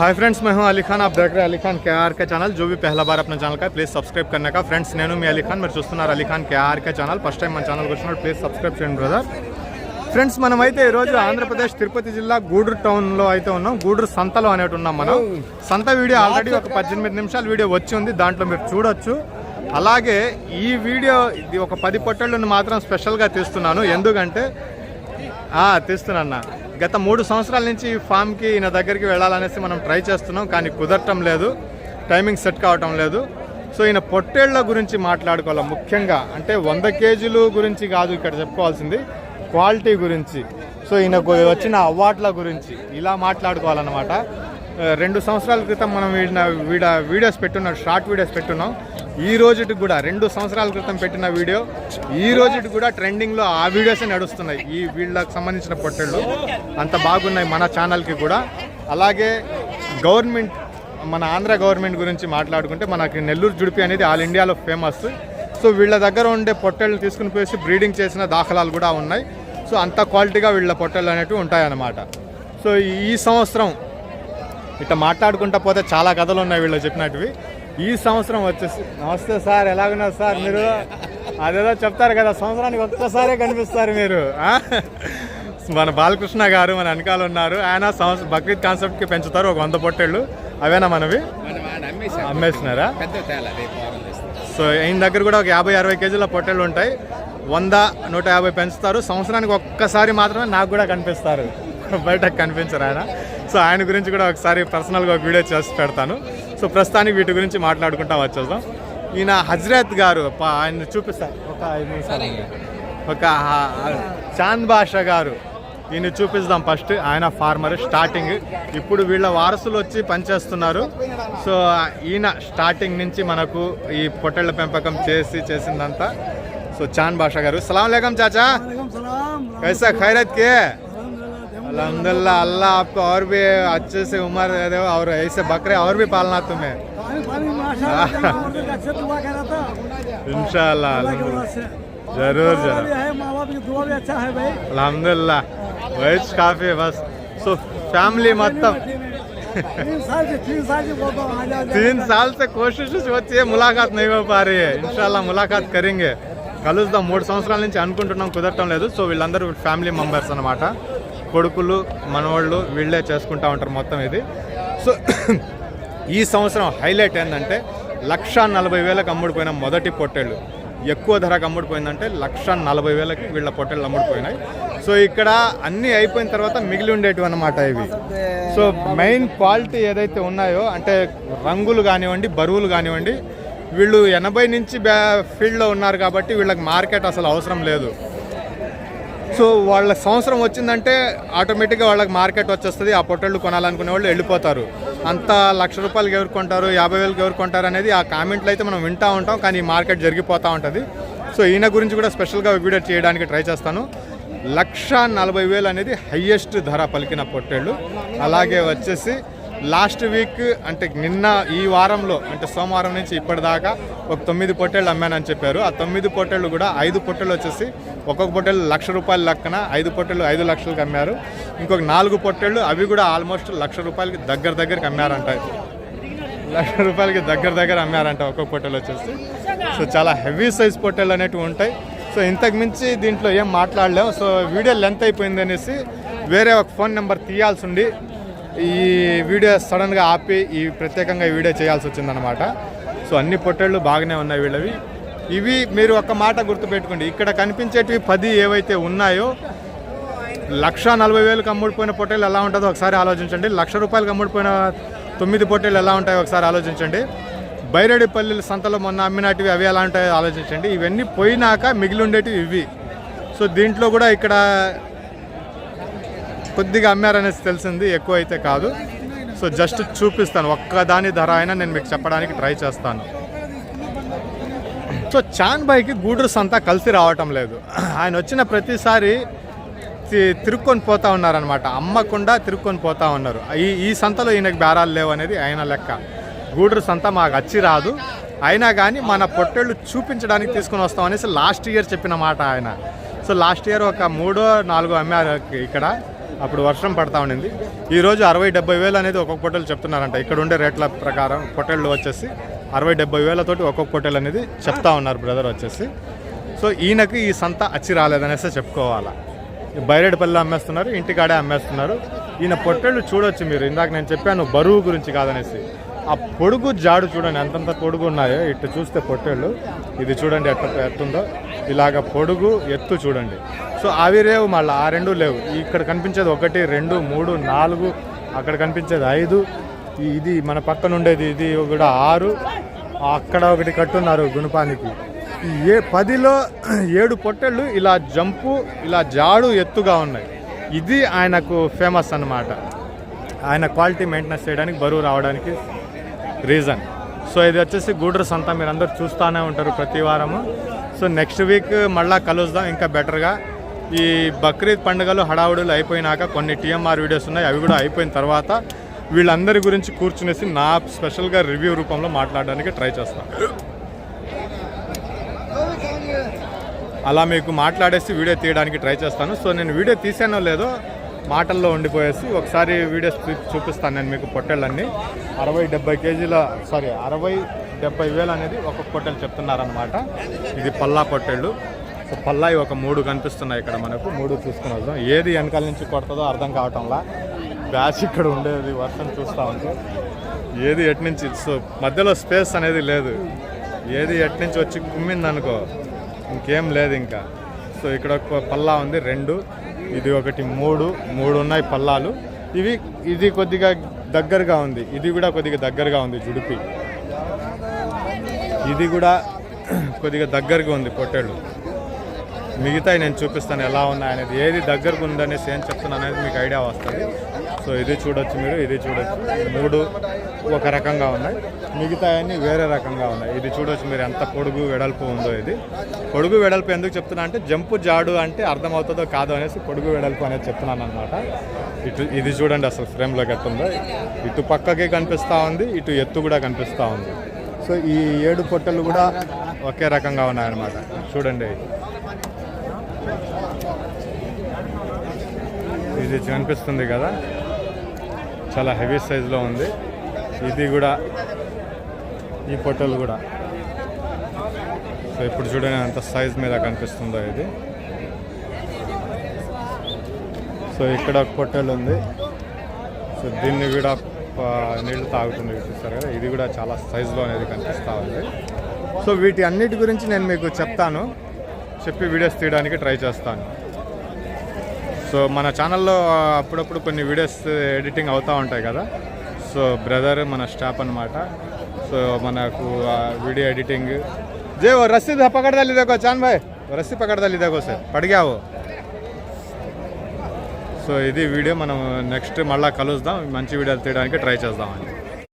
Hi friends मैं हूं अली खान आप देख रहे हैं अली खान के आर का चैनल जो भी पहला बार अपने ఛానల్ का ప్లీజ్ సబ్స్క్రైబ్ करने का ఫ్రెండ్స్ నేను మీ అలీ ఖాన్ మీరు చూస్తున్నారు Ali Khan KR K channel first time మన ఛానల్కి వచ్చినప్పుడు ప్లీజ్ సబ్స్క్రైబ్ చేయండి బ్రదర్ ఫ్రెండ్స్ మనమైతే ఈరోజు ఆంధ్రప్రదేశ్ తిరుపతి జిల్లా గూడూరు టౌన్లో అయితే ఉన్నాం గూడూరు సంతలో అనేటి ఉన్నాం మనం సంత వీడియో ఆల్రెడీ ఒక పద్దెనిమిది నిమిషాల వీడియో వచ్చి ఉంది దాంట్లో మీరు చూడొచ్చు అలాగే ఈ వీడియో ఇది ఒక పది పొట్టళ్ళను మాత్రం స్పెషల్గా తీస్తున్నాను ఎందుకంటే ఆ, తీస్తున్నా గత మూడు సంవత్సరాల నుంచి ఈ ఫామ్కి ఈయన దగ్గరికి వెళ్ళాలనేసి మనం ట్రై చేస్తున్నాం కానీ కుదరటం లేదు. టైమింగ్ సెట్ కావటం లేదు. సో ఈయన పొట్టేళ్ళ గురించి మాట్లాడుకోవాలి ముఖ్యంగా? అంటే వంద కేజీలు గురించి కాదు ఇక్కడ చెప్పుకోవాల్సింది క్వాలిటీ గురించి. సో ఈయనకు వచ్చిన అవార్డుల గురించి ఇలా మాట్లాడుకోవాలన్నమాట. రెండు సంవత్సరాల క్రితం మనం వీడిన వీడ వీడియోస్ పెట్టున్నాం షార్ట్ వీడియోస్ పెట్టున్నాం. ఈ రోజుకి కూడా రెండు సంవత్సరాల క్రితం పెట్టిన వీడియో ఈ రోజుకి కూడా ట్రెండింగ్లో ఆ వీడియోసే నడుస్తున్నాయి. ఈ వీళ్ళకి సంబంధించిన పొట్టెళ్ళు అంత బాగున్నాయి మన ఛానల్కి కూడా. అలాగే గవర్నమెంట్ మన ఆంధ్ర గవర్నమెంట్ గురించి మాట్లాడుకుంటే మనకి నెల్లూరు జుడిపి అనేది ఆల్ ఇండియాలో ఫేమస్. సో వీళ్ళ దగ్గర ఉండే పొట్టళ్ళు తీసుకుని పోయి బ్రీడింగ్ చేసిన దాఖలాలు కూడా ఉన్నాయి. సో అంత క్వాలిటీగా వీళ్ళ పొట్టళ్ళు అనేవి ఉంటాయన్నమాట. సో ఈ సంవత్సరం ఇట్లా మాట్లాడుకుంటా పోతే చాలా కథలు ఉన్నాయి వీళ్ళు చెప్పినట్టువి. ఈ సంవత్సరం వచ్చేసి నమస్తే సార్ ఎలాగున్నారు సార్ మీరు? అదేదో చెప్తారు కదా సంవత్సరానికి ఒక్కసారే కనిపిస్తారు మీరు? మన బాలకృష్ణ గారు మన వెనకాల ఉన్నారు. ఆయన సంవత్సరం బక్రీద్ కాన్సెప్ట్కి పెంచుతారు ఒక వంద పొట్టేళ్ళు. అవేనా మనవి? అమ్మేసినారా? సో ఈయన దగ్గర కూడా ఒక యాభై అరవై కేజీల పొట్టేళ్ళు ఉంటాయి. వంద నూట యాభై పెంచుతారు. సంవత్సరానికి ఒక్కసారి మాత్రమే నాకు కూడా కనిపిస్తారు. బయట కనిపించరు ఆయన. సో ఆయన గురించి కూడా ఒకసారి పర్సనల్గా ఒక వీడియో చేసి పెడతాను. సో ప్రస్తుతానికి వీటి గురించి మాట్లాడుకుంటా వచ్చేద్దాం. ఈయన హజ్రత్ గారు ఆయన చూపిస్తారు ఒక ఐదు ఒక చాంద్ బాషా గారు ఈయన చూపిస్తాం ఫస్ట్. ఆయన ఫార్మర్ స్టార్టింగ్. ఇప్పుడు వీళ్ళ వారసులు వచ్చి పనిచేస్తున్నారు. సో ఈయన స్టార్టింగ్ నుంచి మనకు ఈ పొట్టెళ్ళ పెంపకం చేసి చేసిందంతా. సో చాంద్ బాషా గారు. సలాం లేకం చాచా. కైసా ఖైరత్ కే अलहमदिल्ला अल्लाह आपको और भी अच्छे से उम्र दे दे और ऐसे बकरे और भी पालना तुम्हें इंशाल्लाह अल्हम्दुलिल्लाह जरूर जरूर माँ बाप की दुआ भी अच्छा है भाई अलहमदिल्ला वही काफ़ी है बस सो फैमिली मतलब तीन साल से तीन साल से बोलता हूँ आ जा तीन साल से कोशिश होती है मुलाकात नहीं हो पा रही है इनशाला मुलाकात करेंगे కలుద్దాం మూడు సంవత్సరాల నుంచి అనుకుంటున్నాం కుదరటం లేదు సో వీళ్ళందరూ ఫ్యామిలీ మెంబర్స్ అనమాట కొడుకులు మనవాళ్ళు వీళ్ళే చేసుకుంటా ఉంటారు మొత్తం ఇది. సో ఈ సంవత్సరం హైలైట్ ఏంటంటే లక్ష నలభై వేలకు అమ్ముడిపోయిన మొదటి పొట్టేళ్ళు. ఎక్కువ ధరకు అమ్ముడిపోయిందంటే లక్ష నలభై వేలకి వీళ్ళ పొట్టేళ్ళు అమ్ముడిపోయినాయి. సో ఇక్కడ అన్నీ అయిపోయిన తర్వాత మిగిలి ఉండేటివి అనమాట ఇవి. సో మెయిన్ క్వాలిటీ ఏదైతే ఉన్నాయో అంటే రంగులు కానివ్వండి బరువులు కానివ్వండి వీళ్ళు ఎనభై నుంచి బ్యా ఫీల్డ్లో ఉన్నారు కాబట్టి వీళ్ళకి మార్కెట్ అసలు అవసరం లేదు. సో వాళ్ళ సంవత్సరం వచ్చిందంటే ఆటోమేటిక్గా వాళ్ళకి మార్కెట్ వచ్చేస్తుంది. ఆ పొట్టళ్ళు కొనాలనుకునే వాళ్ళు వెళ్ళిపోతారు. అంత లక్ష రూపాయలు ఎవరు కొంటారు? యాభై వేలకు ఎవరు కొంటారు అనేది ఆ కామెంట్లు అయితే మనం వింటూ ఉంటాం. కానీ మార్కెట్ జరిగిపోతూ ఉంటుంది. సో ఈయన గురించి కూడా స్పెషల్గా వీడియో చేయడానికి ట్రై చేస్తాను. లక్ష నలభై వేలు అనేది హయ్యెస్ట్ ధర పలికిన పొట్టేళ్ళు. అలాగే వచ్చేసి లాస్ట్ వీక్ అంటే నిన్న ఈ వారంలో అంటే సోమవారం నుంచి ఇప్పటిదాకా ఒక తొమ్మిది పొట్టేళ్ళు అమ్మానని చెప్పారు. ఆ తొమ్మిది పొట్టేళ్ళు కూడా ఐదు పొట్టేళ్ళు వచ్చేసి ఒక్కొక్క పొట్టేళ్ళు లక్ష రూపాయల లెక్కన ఐదు పొట్టేళ్ళు ఐదు లక్షలకు అమ్మారు. ఇంకొక నాలుగు పొట్టేళ్ళు అవి కూడా ఆల్మోస్ట్ లక్ష రూపాయలకి దగ్గర దగ్గరికి అమ్మారంట. లక్ష రూపాయలకి దగ్గర దగ్గర అమ్మారంట ఒక్కొక్క పొట్టేలు వచ్చేసి. సో చాలా హెవీ సైజ్ పొట్టేలు అనేటివి ఉంటాయి. సో ఇంతకు మించి దీంట్లో ఏం మాట్లాడలేము సో వీడియో లెంత్ అయిపోయింది అనేసి వేరే ఒక ఫోన్ నెంబర్ తీయాల్సి ఉండి ఈ వీడియో సడన్గా ఆపి ఈ ప్రత్యేకంగా ఈ వీడియో చేయాల్సి వచ్చిందనమాట సో అన్ని పొట్టేళ్ళు బాగానే ఉన్నాయి వీళ్ళవి. ఇవి మీరు ఒక మాట గుర్తుపెట్టుకోండి. ఇక్కడ కనిపించేటివి పది ఏవైతే ఉన్నాయో లక్ష నలభై వేలకు అమ్ముడిపోయిన పొట్టేలు ఎలా ఉంటుందో ఒకసారి ఆలోచించండి. లక్ష రూపాయలకు అమ్ముడిపోయిన తొమ్మిది పొట్టేలు ఎలా ఉంటాయో ఒకసారి ఆలోచించండి. బైరెడ్డిపల్లి సంతలో మొన్న అమ్మినటివి అవి ఎలా ఉంటాయో ఆలోచించండి. ఇవన్నీ పోయినాక మిగిలి ఉండేటివి ఇవి. సో దీంట్లో కూడా ఇక్కడ కొద్దిగా అమ్మారనేసి తెలిసింది ఎక్కువ అయితే కాదు. సో జస్ట్ చూపిస్తాను. ఒక్కదాని ధర అయినా నేను మీకు చెప్పడానికి ట్రై చేస్తాను. సో చాన్ బాయ్కి గూడ్రస్ అంతా కలిసి రావటం లేదు. ఆయన వచ్చిన ప్రతిసారి తిరుక్కొని పోతా ఉన్నారనమాట అమ్మకుండా తిరుక్కొని పోతా ఉన్నారు. ఈ ఈ సంతలో ఈయనకు బేరాలు లేవు అనేది ఆయన లెక్క. గూడ్రస్ అంతా మాకు వచ్చి రాదు. అయినా కానీ మన పొట్టేళ్ళు చూపించడానికి తీసుకొని వస్తాం అనేసి లాస్ట్ ఇయర్ చెప్పిన మాట ఆయన. సో లాస్ట్ ఇయర్ ఒక మూడో నాలుగో అమ్మారు ఇక్కడ అప్పుడు వర్షం పడతా ఉండింది. ఈరోజు అరవై డెబ్బై వేలు అనేది ఒక్కొక్క పొట్టెలు చెప్తున్నారంట. ఇక్కడ ఉండే రేట్ల ప్రకారం పొట్టేళ్ళు వచ్చేసి అరవై డెబ్బై వేలతోటి ఒక్కొక్క పొట్టెలు అనేది చెప్తా ఉన్నారు బ్రదర్ వచ్చేసి. సో ఈయనకి ఈ సంత అచ్చి రాలేదనేసి చెప్పుకోవాలా. బైరెడ్పల్లిలో అమ్మేస్తున్నారు ఇంటికాడే అమ్మేస్తున్నారు. ఈయన పొట్టేళ్ళు చూడొచ్చు మీరు. ఇందాక నేను చెప్పాను బరువు గురించి కాదనేసి. ఆ పొడుగు జాడు చూడండి ఎంతంత పొడుగు ఉన్నాయో ఇటు చూస్తే పొట్టేళ్ళు. ఇది చూడండి ఎట్ట ఎత్తుందో ఇలాగ పొడుగు ఎత్తు చూడండి. సో అవి లేవు మళ్ళీ. ఆ రెండు లేవు. ఇక్కడ కనిపించేది ఒకటి రెండు మూడు నాలుగు అక్కడ కనిపించేది ఐదు. ఇది మన పక్కన ఉండేది ఇది కూడా ఆరు. అక్కడ ఒకటి కట్టున్నారు గుణపానికి. ఏ పదిలో ఏడు పొట్టెళ్ళు ఇలా జంపు ఇలా జాడు ఎత్తుగా ఉన్నాయి. ఇది ఆయనకు ఫేమస్ అన్నమాట. ఆయన క్వాలిటీ మెయింటెనెన్స్ చేయడానికి బరువు రావడానికి రీజన్ సో ఇది వచ్చేసి గూడ్రు సంత మీరు అందరు చూస్తూనే ఉంటారు ప్రతి వారము. సో నెక్స్ట్ వీక్ మళ్ళా కలుద్దాం ఇంకా బెటర్గా ఈ బక్రీద్ పండుగలు హడావుడులు అయిపోయినాక కొన్ని టీఎంఆర్ వీడియోస్ ఉన్నాయి అవి కూడా అయిపోయిన తర్వాత వీళ్ళందరి గురించి కూర్చునేసి నా స్పెషల్గా రివ్యూ రూపంలో మాట్లాడడానికి ట్రై చేస్తాను అలా మీకు మాట్లాడేసి వీడియో తీయడానికి ట్రై చేస్తాను. సో నేను వీడియో తీసానో లేదో మాటల్లో ఉండిపోయేసి ఒకసారి వీడియోస్ చూపిస్తాను నేను మీకు పొట్టేళ్ళన్నీ. అరవై డెబ్బై కేజీల సారీ అరవై డెబ్బై వేలు అనేది ఒక పొట్టెలు చెప్తున్నారనమాట ఇది పల్లా పొట్టెళ్ళు సో పల్లాయి ఒక మూడు కనిపిస్తున్నాయి ఇక్కడ మనకు. మూడు చూసుకుని వద్దాం. ఏది వెనకాల నుంచి కొడుతుందో అర్థం కావటంలా. బ్యాచ్ ఇక్కడ ఉండేది వర్షం చూస్తూ ఉంటే. ఏది ఎటు నుంచి సో మధ్యలో స్పేస్ అనేది లేదు. ఏది ఎటు నుంచి వచ్చి కుమ్మింది అనుకో ఇంకేం లేదు ఇంకా. సో ఇక్కడ ఒక పల్లా ఉంది రెండు. ఇది ఒకటి మూడు. మూడు ఉన్నాయి పల్లాలు. ఇవి ఇది కొద్దిగా దగ్గరగా ఉంది. ఇది కూడా కొద్దిగా దగ్గరగా ఉంది జుడిపి. ఇది కూడా కొద్దిగా దగ్గరగా ఉంది పొట్టేళ్ళు. మిగతాయి నేను చూపిస్తాను ఎలా ఉన్నాయి అనేది. ఏది దగ్గరకు ఉందనేసి ఏం చెప్తున్నాను అనేది మీకు ఐడియా వస్తుంది. సో ఇది చూడొచ్చు మీరు ఇది చూడొచ్చు. మూడు ఒక రకంగా ఉన్నాయి. మిగతాయన్నీ వేరే రకంగా ఉన్నాయి. ఇది చూడొచ్చు మీరు ఎంత పొడుగు వెడల్పు ఉందో ఇది. పొడుగు వెడల్పు ఎందుకు చెప్తున్నా అంటే జంపు జాడు అంటే అర్థమవుతుందో కాదో అనేసి పొడుగు వెడల్పు అనేది చెప్తున్నాను అనమాట ఇటు ఇది చూడండి అసలు ఫ్రేమ్లో గట్టుందో. ఇటు పక్కకి కనిపిస్తూ ఉంది ఇటు ఎత్తు కూడా కనిపిస్తూ ఉంది. సో ఈ ఏడు పొట్టలు కూడా ఒకే రకంగా ఉన్నాయన్నమాట. చూడండి. ఇది కనిపిస్తుంది కదా? చాలా హెవీ సైజులో ఉంది. ఇది కూడా ఈ పొట్టలు కూడా. సో ఇప్పుడు చూడండి అంత సైజ్ మీద కనిపిస్తుందో ఇది. సో ఇక్కడ ఒక పొట్టలు ఉంది. సో దీన్ని కూడా నీళ్ళు తాగుతుంది చూస్తారు కదా. ఇది కూడా చాలా సైజులో అనేది కనిపిస్తూ ఉంది. సో వీటి అన్నిటి గురించి నేను మీకు చెప్తాను. చెప్పి వీడియోస్ తీయడానికి ట్రై చేస్తాను. సో మన ఛానల్లో అప్పుడప్పుడు కొన్ని వీడియోస్ ఎడిటింగ్ అవుతూ ఉంటాయి కదా. సో బ్రదర్ మన స్టాఫ్ అనమాట సో మనకు వీడియో ఎడిటింగ్ జే ఓ రస్సీ పకడదా లీదాకో చాన్ భాయ్ రస్సీ పకడదా లీదాకో సార్. పడిగావు. సో ఇది వీడియో మనం నెక్స్ట్ మళ్ళీ కలుద్దాం మంచి వీడియోలు తీయడానికి ట్రై చేద్దామని